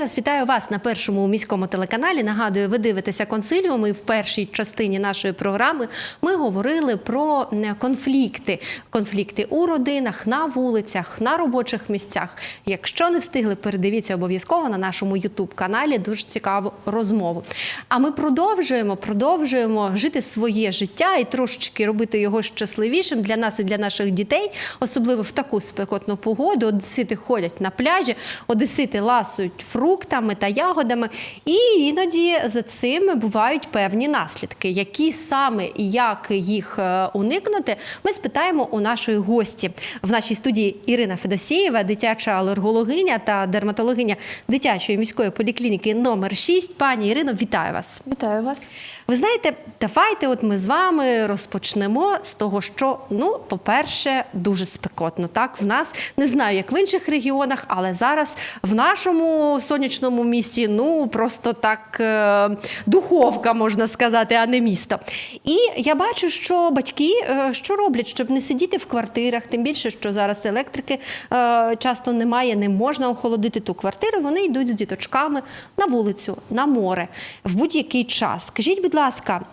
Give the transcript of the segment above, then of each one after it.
Раз вітаю вас на першому міському телеканалі. Нагадую, ви дивитеся консиліум. І в першій частині нашої програми ми говорили про конфлікти. Конфлікти у родинах, на вулицях, на робочих місцях. Якщо не встигли, передивіться обов'язково на нашому ютуб каналі. Дуже цікаву розмову. А ми продовжуємо, продовжуємо жити своє життя і трошечки робити його щасливішим для нас і для наших дітей, особливо в таку спекотну погоду. Одесити ходять на пляжі, одесити ласують фруктами та ягодами, і іноді за цим бувають певні наслідки. Які саме і як їх е, уникнути, ми спитаємо у нашої гості в нашій студії Ірина Федосієва, дитяча алергологиня та дерматологиня дитячої міської поліклініки номер 6. Пані Ірино, вітаю вас. Вітаю вас. Ви знаєте, давайте от ми з вами розпочнемо з того, що ну, по-перше, дуже спекотно. Так, в нас не знаю, як в інших регіонах, але зараз в нашому сонячному місті ну просто так е, духовка можна сказати, а не місто. І я бачу, що батьки е, що роблять, щоб не сидіти в квартирах, тим більше, що зараз електрики е, часто немає, не можна охолодити ту квартиру. Вони йдуть з діточками на вулицю, на море в будь-який час. Скажіть, будь ласка,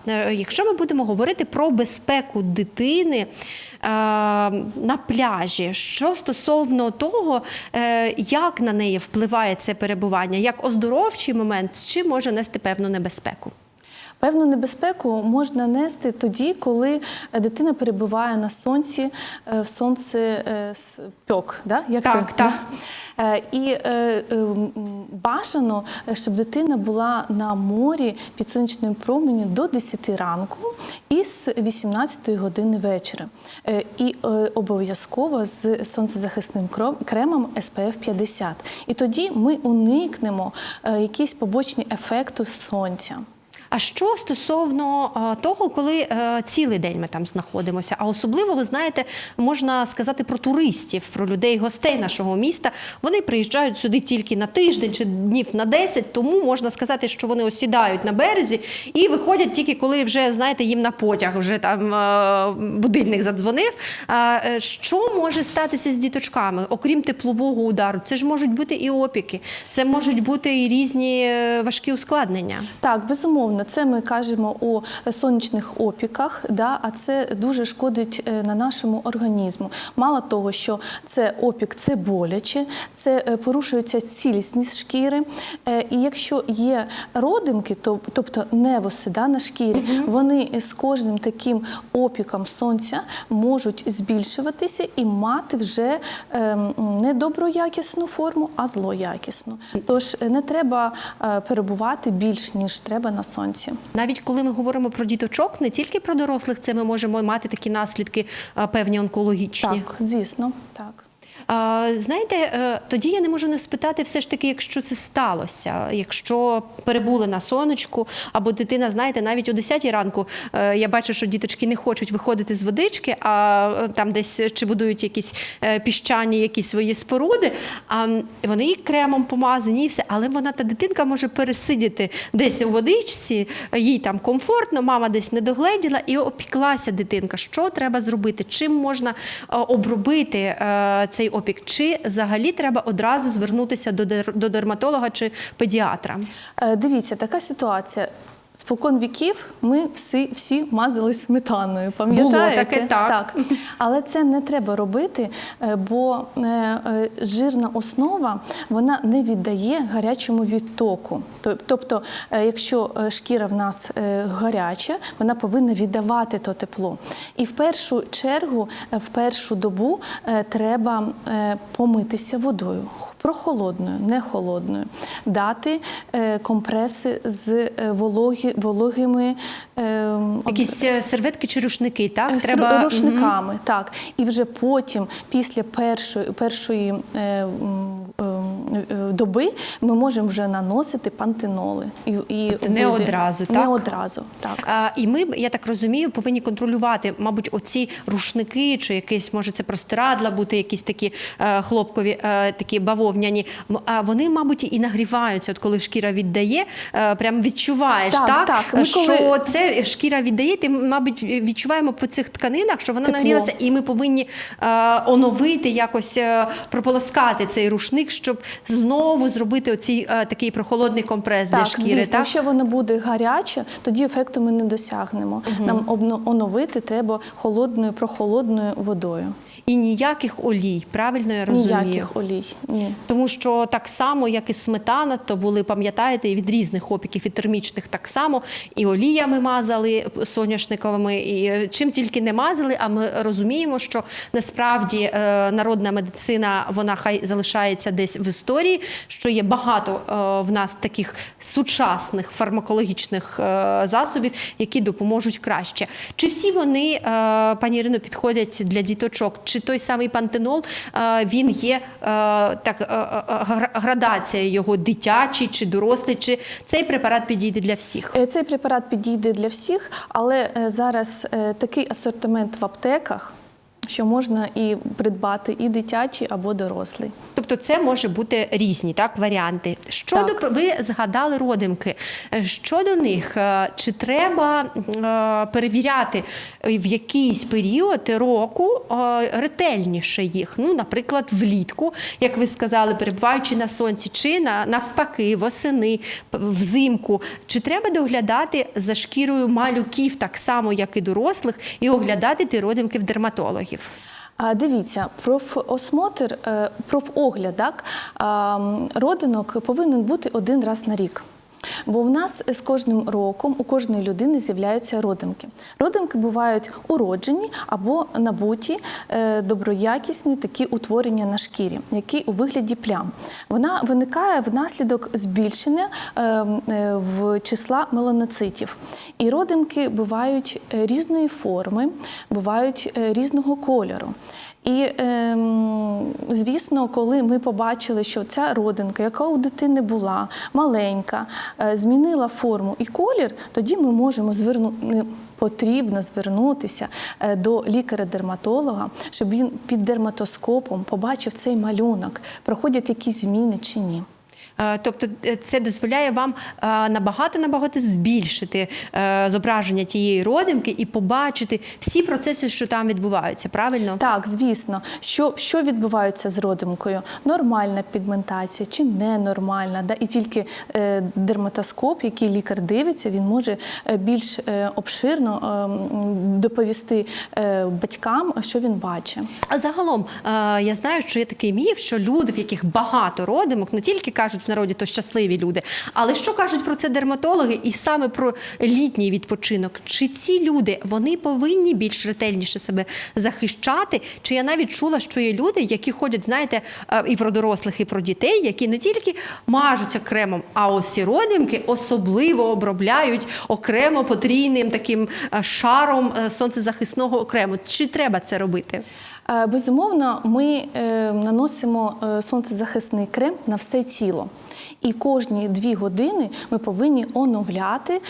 е, якщо ми будемо говорити про безпеку дитини е, на пляжі, що стосовно того, е, як на неї впливає це перебування, як оздоровчий момент, чи може нести певну небезпеку? Певну небезпеку можна нести тоді, коли дитина перебуває на сонці, е, в сонце е, пьок, да? Як Так, так. Е, І е, е, бажано, е, щоб дитина була на морі під сонячним променем до 10 ранку і з 18 години вечора. Е, І е, обов'язково з сонцезахисним кремом SPF 50. І тоді ми уникнемо е, якісь побочні ефекти сонця. А що стосовно того, коли е, цілий день ми там знаходимося? А особливо, ви знаєте, можна сказати про туристів, про людей, гостей нашого міста. Вони приїжджають сюди тільки на тиждень чи днів на 10, тому можна сказати, що вони осідають на березі і виходять тільки коли вже знаєте їм на потяг вже там е, будильник задзвонив. Е, що може статися з діточками, окрім теплового удару? Це ж можуть бути і опіки, це можуть бути і різні важкі ускладнення. Так, безумовно, це ми кажемо у сонячних опіках, да, а це дуже шкодить е, на нашому організму. Мало того, що це опік, це боляче, це е, порушується цілісність шкіри. Е, І якщо є родимки, тобто невоси да, на шкірі, вони з кожним таким опіком сонця можуть збільшуватися і мати вже ем, не доброякісну форму, а злоякісну. Тож не треба перебувати більш ніж треба на сонці. Навіть коли ми говоримо про діточок, не тільки про дорослих, це ми можемо мати такі наслідки певні онкологічні. Так, звісно, так. Знаєте, е, тоді я не можу не спитати, все ж таки, якщо це сталося, якщо перебули на сонечку, або дитина, знаєте, навіть о 10 ранку е, я бачу, що діточки не хочуть виходити з водички, а е, там десь чи будують якісь піщані якісь свої споруди, а вони і кремом помазані, і все, але вона та дитинка може пересидіти десь у водичці, їй там комфортно, мама десь не догледіла і опіклася дитинка. Що треба зробити? Чим можна обробити цей опік? Чи взагалі треба одразу звернутися до дер- дерматолога чи педіатра? Е, Дивіться, така ситуація. Спокон віків ми всі, всі мазали сметаною. Пам'ятаєте? таке, так. Але це не треба робити, е, бо е, е, жирна основа вона не віддає гарячому відтоку. Тобто, якщо шкіра в нас гаряча, вона повинна віддавати то тепло. І в першу чергу, в першу добу треба помитися водою. Прохолодною, не холодною, дати компреси з вологі, вологими е, Якісь е, серветки чи рушники, так? Е, З рушниками, так. І вже потім, після першої, е, доби, ми можемо вже наносити пантеноли. І, і Тобто не вийде- одразу, Не одразу, так. А, і ми, я так розумію, повинні контролювати, мабуть, оці рушники, чи якісь, може, це простирадла бути, якісь такі е, хлопкові, е, такі бавовняні. А вони, мабуть, і нагріваються, от коли шкіра віддає, е, прям відчуваєш, так, Так, так. Ми що коли- це шкіра віддає, ти, мабуть, відчуваємо по цих тканинах, що вона Тепло. нагрілася, і ми повинні е, оновити, якось е, прополоскати цей рушник, щоб знову зробити оцій е, такий прохолодний компрес для Так, шкіри. звісно, Так? якщо воно буде гаряче, тоді ефекту ми не досягнемо. Нам обно- оновити треба холодною, прохолодною водою. І ніяких олій, правильно я розумію? Ніяких олій. Ні. Тому що так само, як і сметана, то були, пам'ятаєте, від різних опіків, і термічних так само, і оліями мазали соняшниковими, і е, чим тільки не мазали. А ми розуміємо, що насправді е, народна медицина вона хай залишається десь в історії, що є багато е, в нас таких сучасних фармакологічних засобів, які допоможуть краще. Чи всі вони, пані Ірино, підходять для діточок? Чи той самий пантенол е, він є е, так е, градація його дитячий чи дорослий? Чи цей препарат підійде для всіх? Цей препарат підійде для всіх, але зараз такий асортимент в аптеках, що можна і придбати і дитячий або дорослий. Тобто це може бути різні так варіанти. Щодо Так. ви згадали родимки. Е, Щодо них, е, чи треба е, перевіряти в якийсь період року ретельніше їх? Ну, наприклад, влітку, як ви сказали, перебуваючи на сонці, чи на навпаки, восени, взимку. Чи треба доглядати за шкірою малюків так само, як і дорослих, і оглядати ті родимки в дерматологів? А дивіться, профосмотр, е, профогляд так, родинок повинен бути один раз на рік. Бо в нас з кожним роком у кожної людини з'являються родимки. Родимки бувають уроджені або набуті е, доброякісні такі утворення на шкірі, які у вигляді плям. Вона виникає внаслідок збільшення е, е, в числа меланоцитів. І родимки бувають різної форми, бувають різного кольору. І ем, звісно, коли ми побачили, що ця родинка, яка у дитини була маленька, е, змінила форму і колір, тоді ми можемо звернути. Потрібно звернутися е, до лікаря-дерматолога, щоб він під дерматоскопом побачив цей малюнок, проходять якісь зміни чи ні. Е, Тобто е, це дозволяє вам е, набагато набагато збільшити зображення тієї родимки і побачити всі процеси, що там відбуваються. Правильно? Так, звісно, що, що відбувається з родимкою? Нормальна пігментація чи ненормальна? Да? І тільки е, дерматоскоп, який лікар дивиться, він може більш е, обширно е, доповісти е, батькам, що він бачить. А загалом е, я знаю, що є такий міф, що люди, в яких багато родимок, не тільки кажуть в народі, то щасливі люди, але що кажуть про це дерматологи і саме про літній відпочинок? Чи ці люди вони повинні більш ретельніше себе захищати? Чи я навіть чула, що є люди, які ходять, знаєте, е, і про дорослих, і про дітей, які не тільки мажуться кремом, а ось ці родимки особливо обробляють окремо потрійним таким е, шаром е, сонцезахисного крему. Чи треба це робити? Е, Безумовно, ми е, наносимо е, сонцезахисний крем на все тіло. І кожні дві години ми повинні оновляти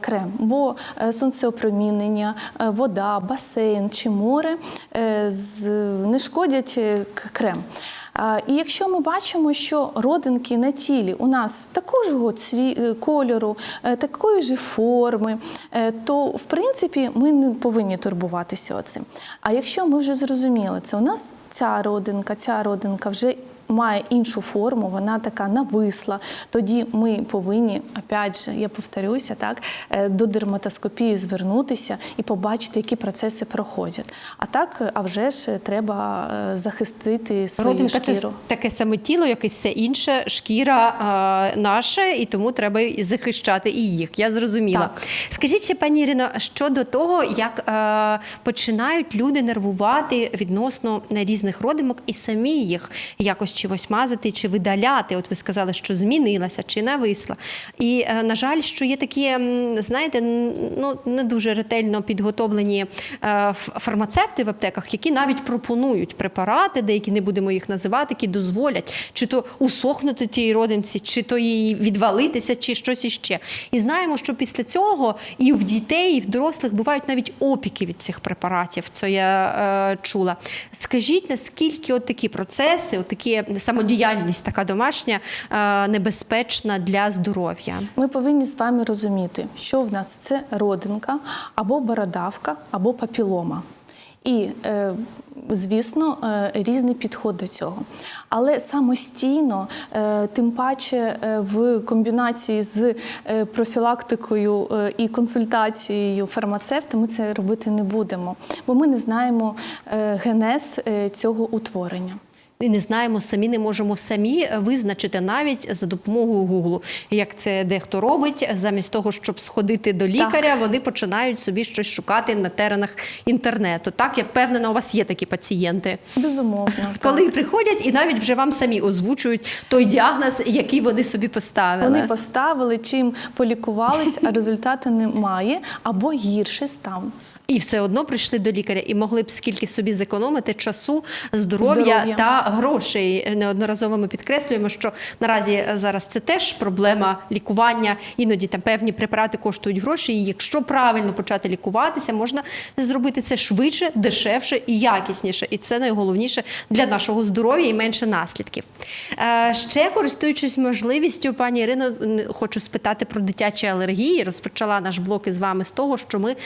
крем, бо сонцеопромінення, вода, басейн чи море не шкодять крем. І якщо ми бачимо, що родинки на тілі у нас такого цві... е, кольору, е, такої ж форми, е, то в принципі ми не повинні турбуватися оцим. А якщо ми вже зрозуміли, це у нас ця родинка, ця родинка вже має іншу форму, вона така нависла. Тоді ми повинні, опять же, я повторюся, так до дерматоскопії звернутися і побачити, які процеси проходять. А так, а вже ж треба захистити свою Родинка шкіру. таке саме тіло, як і все інше, шкіра е, наша, і тому треба і захищати і їх. Я зрозуміла. Так. Скажіть ще, пані Ірино, щодо того, як е, починають люди нервувати відносно різних родимок і самі їх якось чимось мазати чи видаляти. От ви сказали, що змінилася чи нависла. І е, на жаль, що є такі, знаєте, ну не дуже ретельно підготовлені е, фармацевти в аптеках, які навіть пропонують препарати, деякі не будемо їх називати, які дозволять чи то усохнути тій родимці, чи то їй відвалитися, чи щось іще. І знаємо, що після цього і в дітей, і в дорослих бувають навіть опіки від цих препаратів. Це я е, чула. Скажіть, наскільки от такі процеси, от такі самодіяльність, така домашня, е, небезпечна для здоров'я? Ми повинні з вами розуміти, що в нас це родинка або бородавка, або папілома. І е, звісно, е, різний підход до цього. Але самостійно, е, тим паче е, в комбінації з профілактикою і консультацією фармацевта, ми це робити не будемо, бо ми не знаємо генез цього утворення. І не знаємо самі, не можемо самі визначити навіть за допомогою Гуглу, як це дехто робить, замість того, щоб сходити до лікаря, вони починають собі щось шукати на теренах інтернету. Так, я впевнена, у вас є такі пацієнти. Безумовно, Коли так. приходять і навіть вже вам самі озвучують той діагноз, який вони собі поставили. вони поставили, чим полікувались, а результату немає, або гірше став. І все одно прийшли до лікаря і могли б скільки собі зекономити часу, здоров'я, Здоров'я. та грошей. Неодноразово ми підкреслюємо, що наразі зараз це теж проблема лікування. Іноді там певні препарати коштують гроші. І якщо правильно почати лікуватися, можна зробити це швидше, дешевше і якісніше. І це найголовніше для нашого здоров'я і менше наслідків. Е, Ще користуючись можливістю, пані Ірино, хочу спитати про дитячі алергії. Розпочала наш блок із вами з того, що ми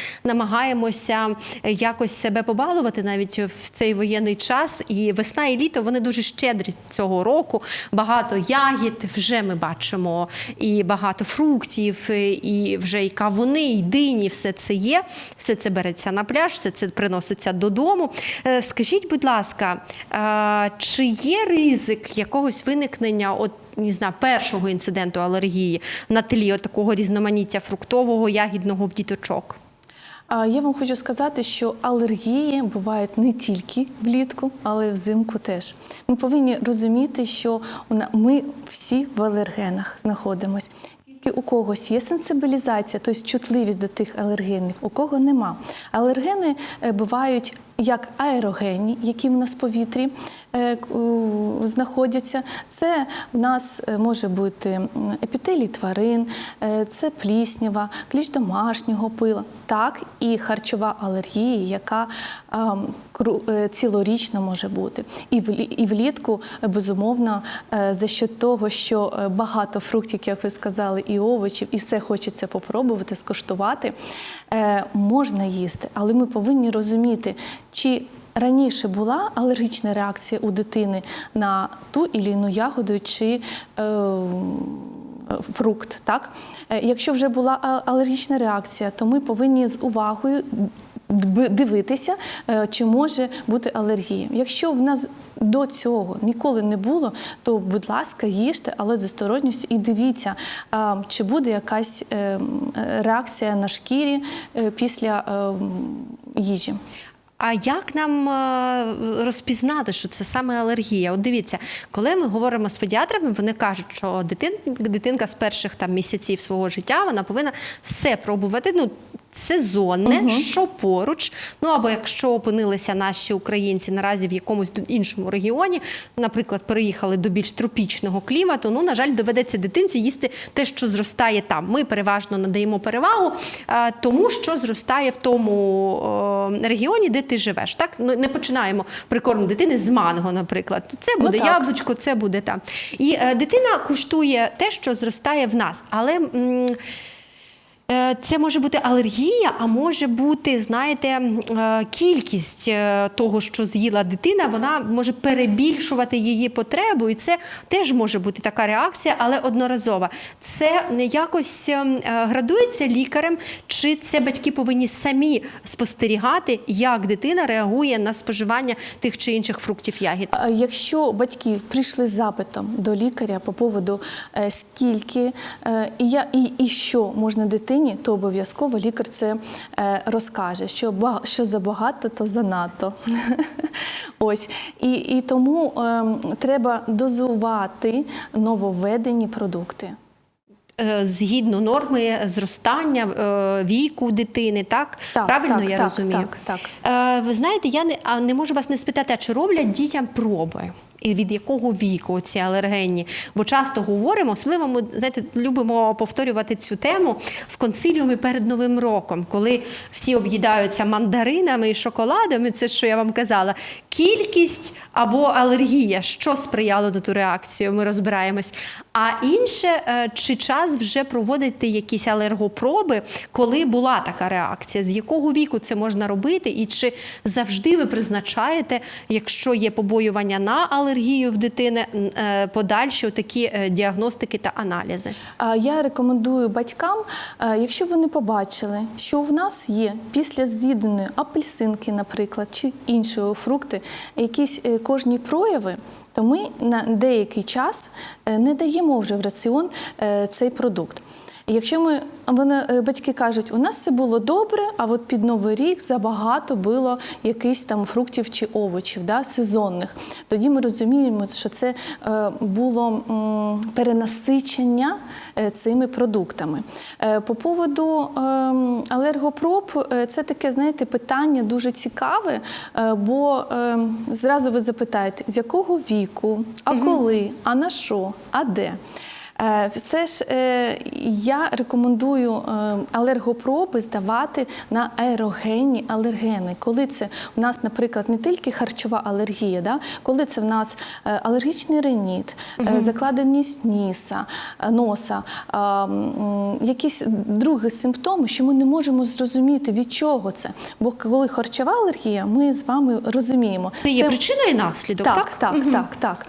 намагаємося якось себе побалувати навіть в цей воєнний час. І весна і літо вони дуже щедрі цього року. Багато ягід вже ми бачимо, і багато фруктів, і вже і кавуни, і дині. Все це є. Все це береться на пляж, все це приноситься додому. Е, Скажіть, будь ласка, е, чи є ризик якогось виникнення? От не знаю, першого інциденту алергії на тлі такого різноманіття фруктового, ягідного в діточок? Я вам хочу сказати, що алергії бувають не тільки влітку, але й взимку теж. Ми повинні розуміти, що ми всі в алергенах знаходимося. Тільки у когось є сенсибілізація, тобто чутливість до тих алергенів, у кого нема. Алергени е, бувають як аерогенні, які в нас в повітрі знаходяться. Це в нас е, може бути епітелій тварин, е, це пліснява, кліч домашнього пила, так і харчова алергія, яка е, цілорічно може бути. І влі- і влітку, е, безумовно, е, за що того, що е, багато фруктів, як ви сказали, і овочів, і все хочеться попробувати, скуштувати, е, можна їсти, але ми повинні розуміти, чи раніше була алергічна реакція у дитини на ту і іну ягоду чи е, фрукт. Так? Е, Якщо вже була алергічна реакція, то ми повинні з увагою дивитися, е, чи може бути алергія. Якщо в нас до цього ніколи не було, то, будь ласка, їжте, але з осторожністю і дивіться, чи буде якась е, реакція на шкірі е, після е, їжі. А як нам е, розпізнати, що це саме алергія? От дивіться, коли ми говоримо з педіатрами, вони кажуть, що дитин, дитинка з перших там місяців свого життя вона повинна все пробувати. Ну сезонне, що поруч. Ну або якщо опинилися наші українці наразі в якомусь іншому регіоні, наприклад, переїхали до більш тропічного клімату. Ну на жаль, доведеться дитинці їсти те, що зростає там. Ми переважно надаємо перевагу е, тому, що зростає в тому е, регіоні, де ти живеш. Так ну не починаємо прикорм дитини з манго, наприклад. Це Ну, буде так. яблучко, це буде там. І е, дитина куштує те, що зростає в нас, але. м, Це може бути алергія, а може бути, знаєте, е, кількість е, того, що з'їла дитина, вона може перебільшувати її потребу, і це теж може бути така реакція, але одноразова. Це якось е, градується лікарем, чи це батьки повинні самі спостерігати, як дитина реагує на споживання тих чи інших фруктів ягід. Якщо батьки прийшли з запитом до лікаря по поводу е, скільки е, і, я, і, і що можна дитині, то обов'язково лікар це е, розкаже, що, що забагато, то занадто. Ось. І, і тому ем, треба дозувати нововведені продукти. Е, Згідно норми зростання е, віку дитини, так? Так, Правильно так, я так, розумію? так, Е, Ви знаєте, я не, не можу вас не спитати, а чи роблять дітям проби? І від якого віку ці алергенні? Бо часто говоримо, особливо ми знаєте, любимо повторювати цю тему в консиліумі перед Новим роком, коли всі об'їдаються мандаринами і шоколадами. Це що я вам казала. Кількість або алергія, що сприяло на ту реакцію, ми розбираємось. А інше, е, чи час вже проводити якісь алергопроби, коли була така реакція? З якого віку це можна робити, і чи завжди ви призначаєте, якщо є побоювання на алергію в дитини, е, подальші такі діагностики та аналізи? Я рекомендую батькам, е, якщо вони побачили, що в нас є після з'їденої апельсинки, наприклад, чи іншого фрукти, якісь е, кожні прояви, то ми на деякий час е, не даємо вже в раціон е, цей продукт. Якщо ми вони е, батьки кажуть, у нас все було добре, а от під новий рік забагато було якихось там фруктів чи овочів, да, сезонних. Тоді ми розуміємо, що це е, було перенасичення е, цими продуктами. По поводу ем, алергопроб, це таке, знаєте, питання дуже цікаве, бо ем, зразу ви запитаєте, з якого віку, а коли, а на що, а де. Е, Все ж е, я рекомендую е, алергопроби здавати на аерогенні алергени. Коли це у нас, наприклад, не тільки харчова алергія, да? коли це в нас алергічний реніт, закладеність ніса, носа, якісь другі симптоми, що ми не можемо зрозуміти, від чого це. Бо коли харчова алергія, ми з вами розуміємо. Це є причина і наслідок, так? Так, так, Мгм. так, так.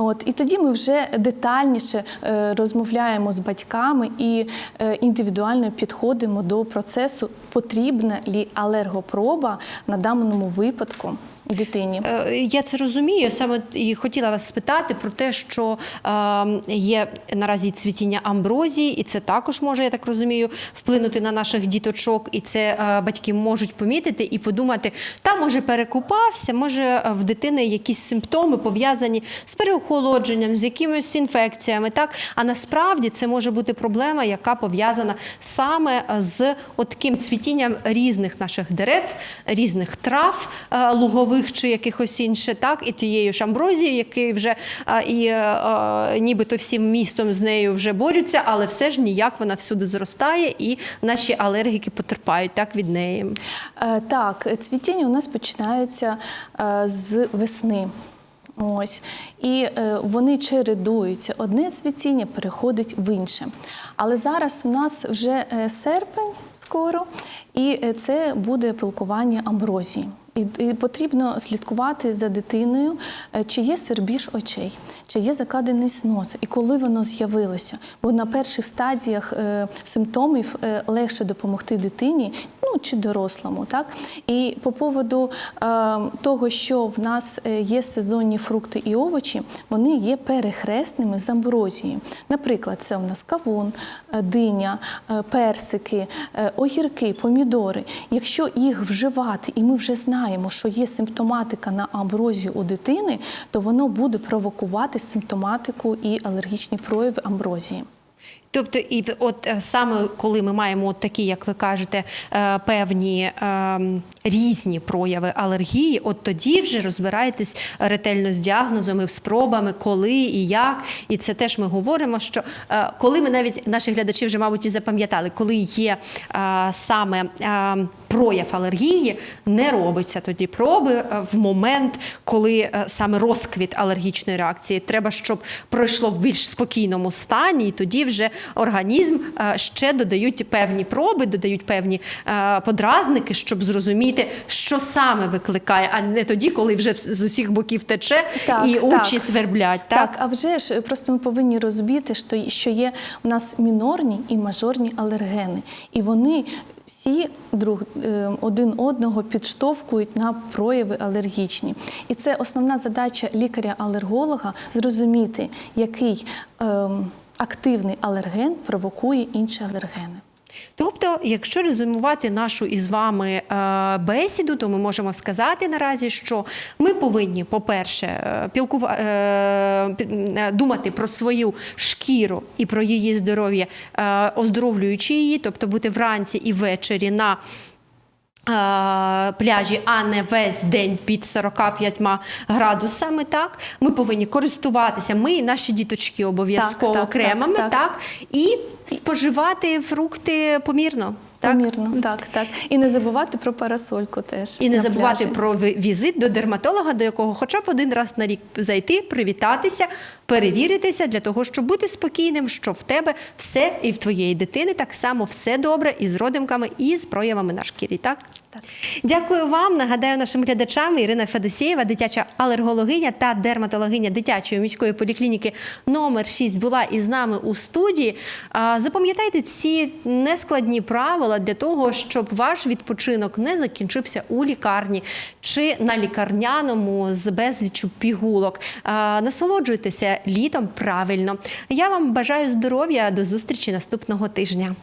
От і тоді ми вже детальніше е, розмовляємо з батьками і е, індивідуально підходимо до процесу, потрібна лі алергопроба на даному випадку дитині. Е, Я це розумію. Саме і хотіла вас спитати про те, що е, є наразі цвітіння амброзії, і це також може, я так розумію, вплинути на наших діточок. І це е, батьки можуть помітити і подумати, та може перекупався, може в дитини якісь симптоми пов'язані з переохолодженням, з якимись інфекціями. Так, а насправді це може бути проблема, яка пов'язана саме з таким цвітінням різних наших дерев, різних трав е, лугових чи якихось інше, так і тією ж амброзією, який вже е, і е, е, нібито всім містом з нею вже борються, але все ж ніяк вона всюди зростає, і наші алергіки потерпають так від неї. Е, Так, цвітіння у нас починається е, з весни. Ось і е, вони чередуються. Одне цвітіння переходить в інше. Але зараз у нас вже серпень скоро, і це буде пилкування амброзії. І, і потрібно слідкувати за дитиною, е, чи є свербіж очей, чи є закладений снос, і коли воно з'явилося. Бо на перших стадіях е, симптомів е, легше допомогти дитині, ну чи дорослому. Так? І по поводу е, того, що в нас е, є сезонні фрукти і овочі, вони є перехресними з амброзією. Наприклад, це у нас кавун, е, диня, е, персики, огірки, помідори. Якщо їх вживати, і ми вже знаємо, що є симптоматика на амброзію у дитини, то воно буде провокувати симптоматику і алергічні прояви амброзії. Тобто, і от е, саме коли ми маємо от такі, як ви кажете, е, певні е, різні прояви алергії, от тоді вже розбираєтесь ретельно з діагнозом і спробами, коли і як. І це теж ми говоримо, що е, коли ми навіть наші глядачі вже, мабуть, і запам'ятали, коли є саме е, прояв алергії, не робиться тоді проби в момент, коли саме розквіт алергічної реакції. Треба, щоб пройшло в більш спокійному стані, і тоді вже організм е, ще додають певні проби, додають певні е, подразники, щоб зрозуміти, що саме викликає, а не тоді, коли вже з усіх боків тече Так, і так. очі сверблять. Так? Так, а вже ж просто ми повинні розуміти, що, є у нас мінорні і мажорні алергени, і вони всі друг е, один одного підштовхують на прояви алергічні. І це основна задача лікаря-алерголога зрозуміти, який ем, активний алерген провокує інші алергени. Тобто, якщо резюмувати нашу із вами е, бесіду, то ми можемо сказати наразі, що ми повинні, по-перше, е, пілкува- е, думати про свою шкіру і про її здоров'я, оздоровлюючи її, тобто бути вранці і ввечері на пляжі, а не весь день під 45 градусами. Так ми повинні користуватися. Ми і наші діточки обов'язково Так, так, кремами, так, так, так. і споживати фрукти помірно. Так? Помірно, так, так. І не забувати про парасольку теж. І не забувати пляжі. про візит до дерматолога, до якого хоча б один раз на рік зайти, привітатися, перевіритися для того, щоб бути спокійним, що в тебе все і в твоєї дитини так само все добре і з родимками, і з проявами на шкірі. Так? Так. Дякую вам. Нагадаю нашим глядачам Ірина Федосєєва, дитяча алергологиня та дерматологиня дитячої міської поліклініки номер 6 була із нами у студії. Запам'ятайте ці нескладні правила для того, щоб ваш відпочинок не закінчився у лікарні чи на лікарняному з безліччю пігулок. Насолоджуйтеся літом правильно. Я вам бажаю здоров'я. До зустрічі наступного тижня.